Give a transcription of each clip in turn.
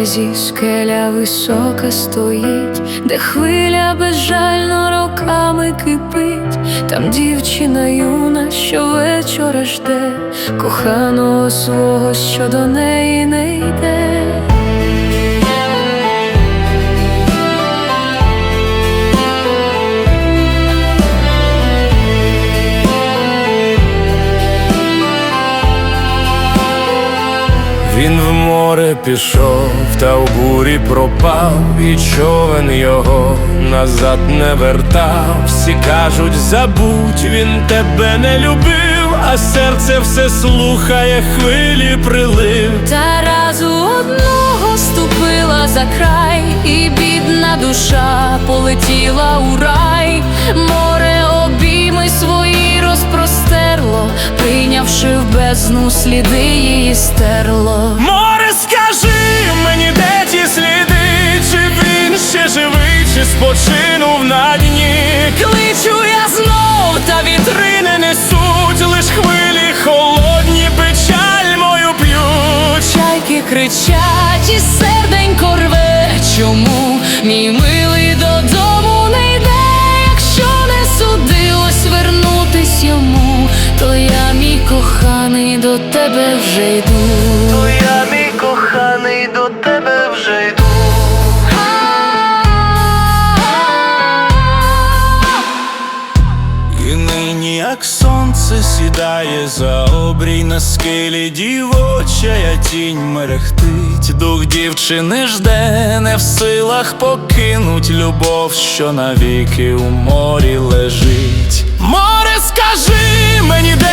березі скеля висока стоїть, де хвиля безжально роками кипить, там дівчина юна, що вечора жде, коханого свого, що до неї не йде. Він в море пішов, та в бурі пропав, і човен його назад не вертав. Всі кажуть, забудь, він тебе не любив, а серце все слухає, хвилі прилив. Та разу одного ступила за край, і бідна душа полетіла у рай, море обійми свої розпростерло, прийнявши в бездну сліди стерло. Море, скажи мені, де ті сліди, чи він ще живий, чи спочинув на дні. Кличу я знов, та Вітри не несуть, лиш хвилі холодні, печаль мою п'ють. чайки кричать, коханий, до тебе вже йду. То я, мій коханий, до тебе вже йду. І нині, як сонце сідає за обрій на скелі, дівочая тінь мерехтить, дух дівчини жде, не в силах покинуть любов, що навіки у морі лежить. Море, скажи мені, де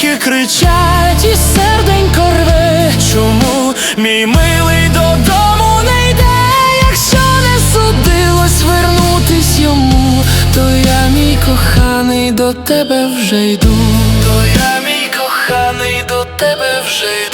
тільки кричать, і серденько рве, чому мій милий додому не йде, якщо не судилось вернутись йому, то я, мій коханий, до тебе вже йду, то я, мій коханий, до тебе вже йду.